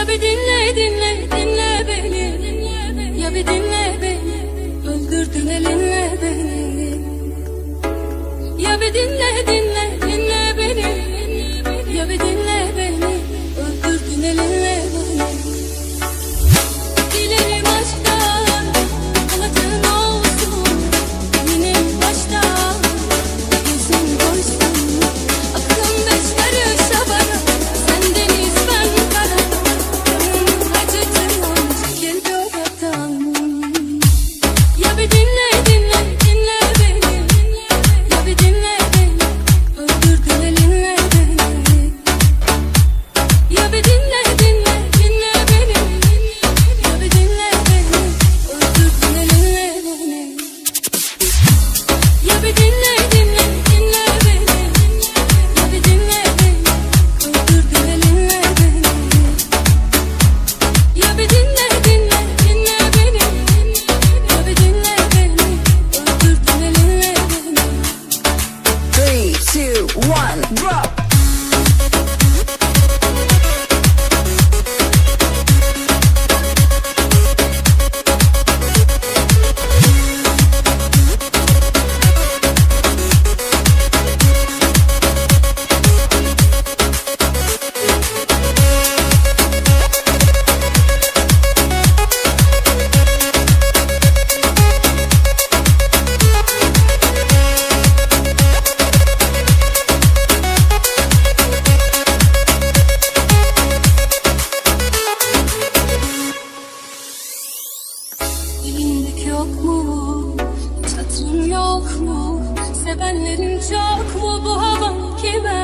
Ya bir dinle dinle dinle beni. Ya bir dinle beni. Öldürdün elinle beni. Ya bir dinle dinle Çok mu? Bu hava kime?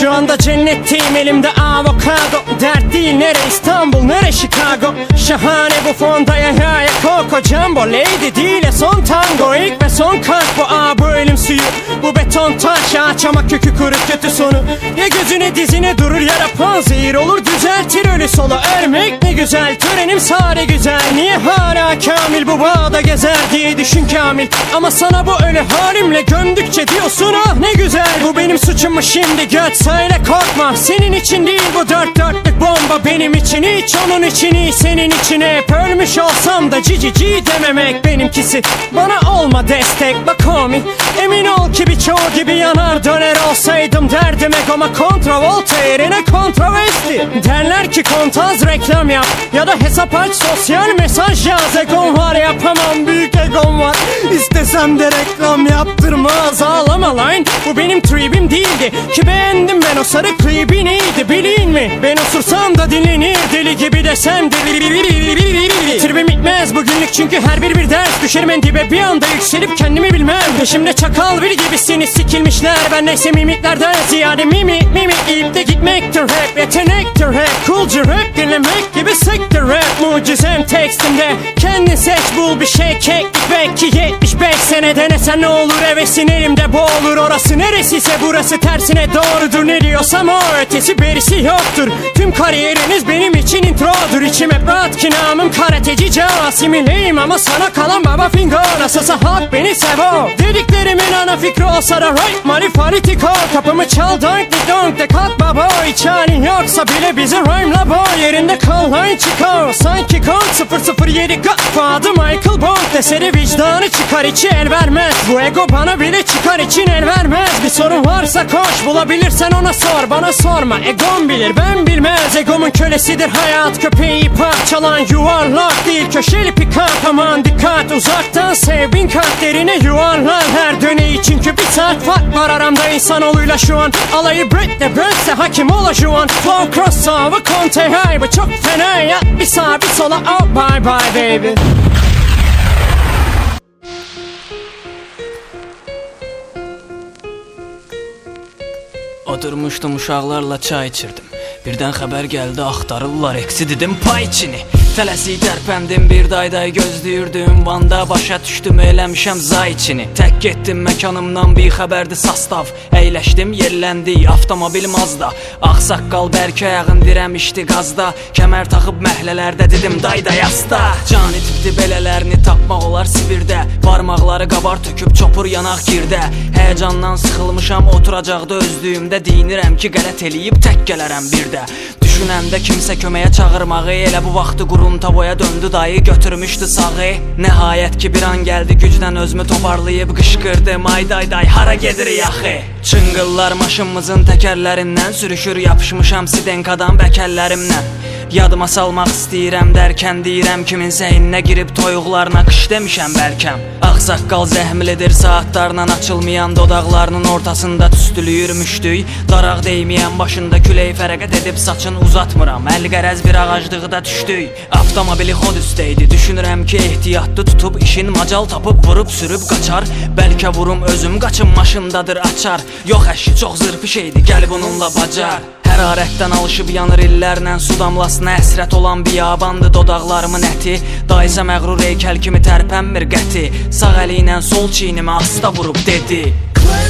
Şu anda cennetteyim elimde avokado. Dert değil nere İstanbul nere Chicago? Şahane bu fonda ya ya ya Coco Jumbo Lady değil son tango. İlk ve son kalp bu. Aa bu ölüm suyu. Bu beton taş ağaç ama kökü kuru kötü sonu. Ya gözüne dizine durur ya rapon zehir olur düzeltir ölü solu Ölmek ne güzel törenim sare güzel. Niye hala kamil bu bağda gezer diye düşün kamil? Ama sana bu ölü halimle gömdükçe diyorsun ah ne güzel. Bu benim suçum mu şimdi? Göt söyle korkma. Senin için değil bu dört dörtlük bomba benim için. Hiç onun için iyi senin için. Hep Ölmüş olsam da cici ci dememek benimkisi. Bana olma destek bak homie. Emin ol ki birçoğu gibi yanar döner olsaydım derdim egoma. Kontravolta yerine kontravesti Derler ki kontaz reklam yap Ya da hesap aç sosyal mesaj yaz. Egom var yapamam büyük egom İstesem de reklam yaptırmaz. Ağlama line Bu benim tribim değildi. Ki beğendim Ben o sarı klibi neydi bilin mi? Ben osursam da dinlenir deli gibi desem de. Tribim bitmez bugünlük çünkü her bir bir ders Düşerim en dibe bir anda yükselip kendimi bilmem. Peşimde çakal bir gibisiniz sikilmişler. Ben neyse mimiklerden ziyade mimik mimik. İyip de gitmektir rap yetenektir rap Coolca rap Mucizem tekstimde. Kendin seç bul bir şey. Keklik Belki 75 sene. Denesen ne olur? Hevesin elimde boğulur Orası neresiyse burası tersine doğrudur. Ne diyorsam o ötesi berisi yoktur. Tüm kariyeriniz benim için introdur. İçim hep rahat ki namım karateci Casimileyim ama sana kalan baba fingo. Nasılsa halk beni sevo Dediklerimin ana fikri olsa da right money fanatiko Kapımı çal donk di donk de kalk baba. Hiç halin yoksa bile bizi rhyme'la boy. Yerinde kal line çıkar Sanki kod 007 Godfather Michael Bond Deseri vicdanı çıkar içi el vermez. Bu ego bana bile çıkar için el vermez. Bir sorun varsa koş bulabilirsen ona sor. Bana sorma egom bilir ben bilmez. Egomun kölesidir hayat köpeği parçalan Yuvarlak değil. Köşeli pikap Aman dikkat. Uzaktan sev bin kat derine yuvarlar Her döneyi. Çünkü bir saat fark var aramda insanoğluyla şu an. Alayı Brit'le Brent'se hakim ola şu an Flow crossover Conte bu çok fena ya. Bir bir sola oh bye bye baby. Oturmuşdum uşaqlarla çay içirdim. Birdən xəbər gəldi axtarırlar eksi dedim pay içini Tələsik tərpəndim bir dayday gözləyirdim Vanda başa düşdüm eləmişəm zay içini. Tək getdim məkanımdan bir xəbərdi sastav. Əyləşdim yerləndi avtomobil mazda Ağsaqqal bərk ayağın dirəmişdi qazda Kəmər taxıb məhlələrdə dedim dayda yasta. Cani tipdi belələrini tapmaq olar Sibirdə Barmaqları qabar töküb çopur yanaq girdə Həyəcandan sıxılmışam oturacaqda özlüyümdə Deyinirəm ki qələt eləyib tək gələrəm bir də Düşünəndə kimsə köməyə çağırmağı Elə bu vaxtı qurum tavoya döndü dayı götürmüşdü sağı. Nəhayət ki bir an gəldi gücdən özümü toparlayıb qışqırdım Ay day day hara gedirik axı Çıngıllar maşınımızın təkərlərindən sürüşür Yapışmışam sidenkadan bəkəllərimlə Yadıma salmaq istəyirəm dərkən deyirəm kiminsə inə girib toyuqlarına qış demişəm bəlkəm Ağsaqqal zəhmlidir saatlarla açılmayan dodaqlarının ortasında tüstülüyür müştük Daraq değməyən başında külək fərəqət edib saçın uzatmıram. Əl qərəz bir ağaclıqda düşdük Avtomobili xod üstəydi. Düşünürəm ki ehtiyatlı tutub işin macal tapıb vurub sürüb qaçar. Bəlkə vurum özüm qaçım maşındadır açar. Yox əşi çox zırpı şeydi gəl bununla bacar Hərarətdən alışıb yanır illərlə su damlasına həsrət olan biyabandı dodaqlarımın əti. Dayısa məğrur heykəl kimi tərpənmir qəti. Sağ əli ilə sol çiynimə asta vurub dedi. Claims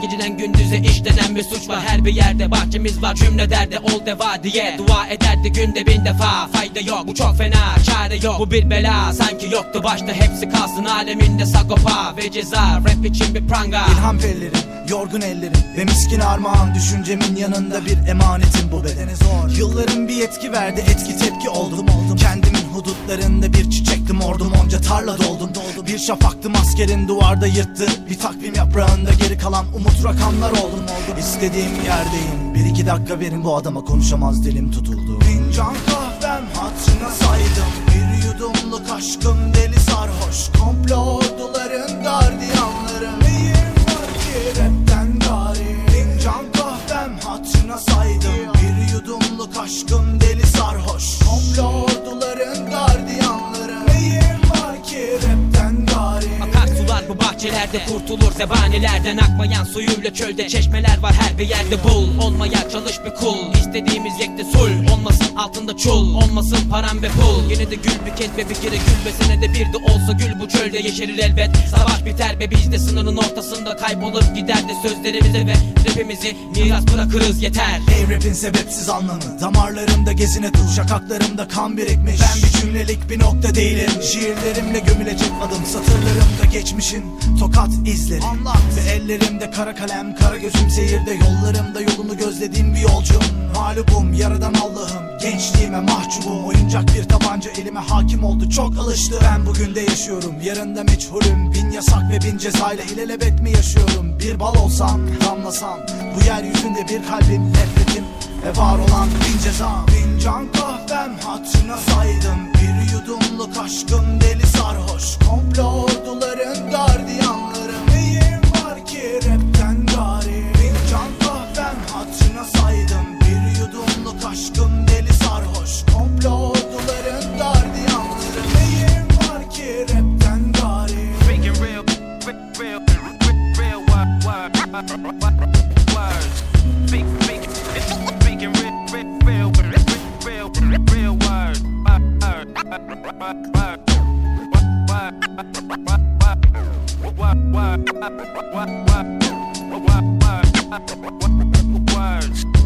geceden gündüze işlenen bir suç var. Her bir yerde bahçemiz var cümle derdi ol deva diye. Dua ederdi günde bin defa Fayda yok bu çok fena çare yok. Bu bir bela sanki yoktu başta hepsi kalsın aleminde sagopa. Ve ceza Rap için bir pranga. İlham pellerim, yorgun ellerim ve miskin armağan Düşüncemin yanında bir emanetim bu bedene zor. Yılların bir etki verdi, etki tepki oldum. Oldum Kendimin hudutlarında bir çiçektim ordum Onca tarla doldum doldum. Bir şafaktım askerin duvarda yırttı. Bir takvim yaprağında geri kalan umut rakamlar oldum oldum. İstediğim yerdeyim. Bir iki dakika verin bu adama konuşamaz dilim tutuldu. Fincan kahvem hatırına saydım. Bir yudumluk aşkım deli sarhoş. Komplo orduların bahçelerde kurtulur zebanilerden Akmayan suyuyla çölde çeşmeler var her bir yerde bul. Olmaya çalış bir kul. İstediğimiz yekte sul. Olmasın altında çul. Olmasın param ve pul. Yine de gül bir kez ve bir kere gül ve senede bir de olsa gül bu çölde yeşerir elbet. Savaş biter ve biz de sınırın ortasında kaybolup gider de sözlerimize ve rapimizi miras bırakırız. Yeter. Ey rapin sebepsiz anlamı. Damarlarımda gezine tuz Şakaklarımda kan birikmiş. Ben bir cümlelik bir nokta değilim. Şiirlerimle gömülecek adım Satırlarımda geçmişin tokat izleri. Anlat. Ve ellerimde kara kalem Kara gözüm seyirde. Yollarımda yolunu gözlediğim bir yolcum. Mağlubum yaradan Allah'ım. Gençliğime mahcubum. Oyuncak bir tabanca elime hakim oldu. Çok alıştı. Ben bugün de yaşıyorum. Yarında meçhulüm. Bin yasak ve bin cezayla ilelebet mi yaşıyorum? Bir bal olsam damlasam. Bu yeryüzünde bir kalbim nefretim. Ve var olan bin ceza Bin can kahvem hatırına saydım. Bir yudumluk aşkım deli sarhoş. Komplo orduların gardiyanları. Neyim var ki rapten gari? Bin can kahvem hatırına saydım. Bir yudumluk aşkım Words.